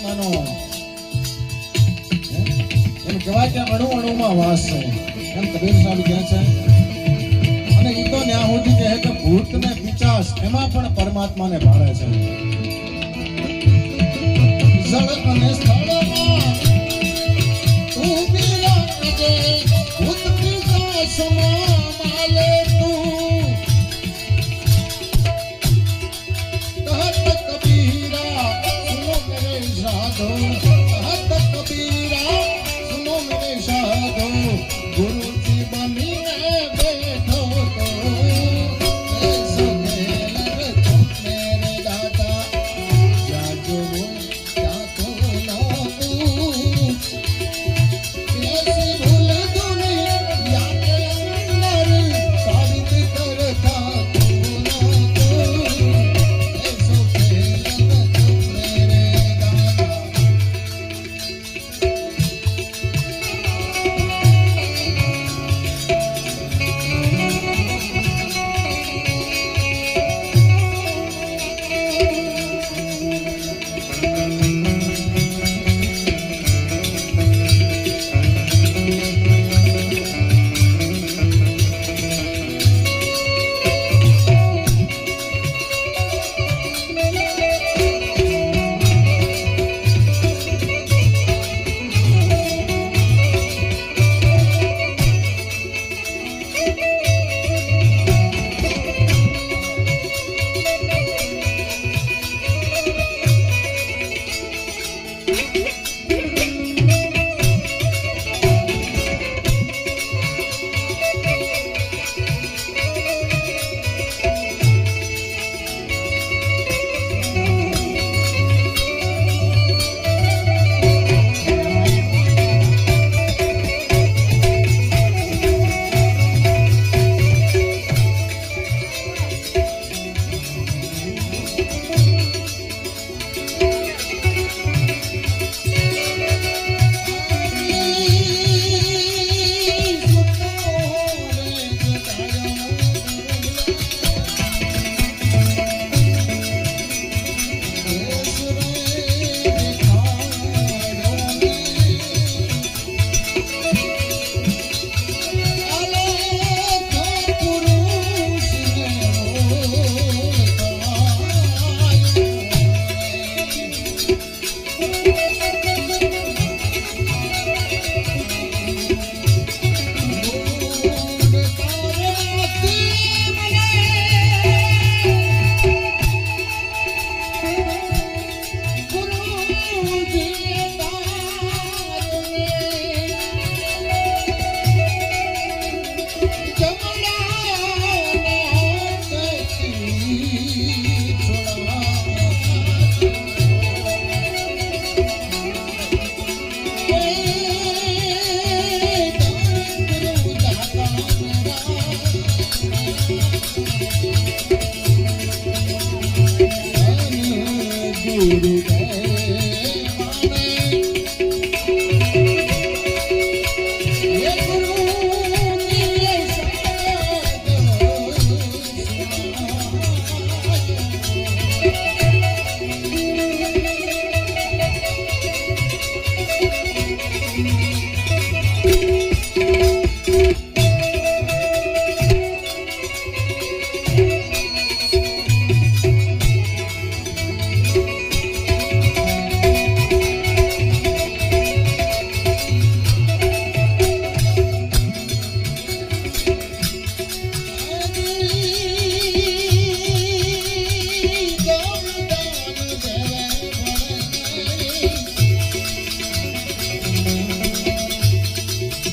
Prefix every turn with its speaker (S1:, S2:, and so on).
S1: પરમાત્માનો એમ કહેવાય કે અણુ અણુમાં વાસ છે. એમ કબીર સાહેબ કહે છે. અને એ તો ત્યાં સુધી કહે કે ભૂત ને પિચાસ એમાં પણ પરમાત્માને ભાળે છે. જળ ಮುರುಗಾ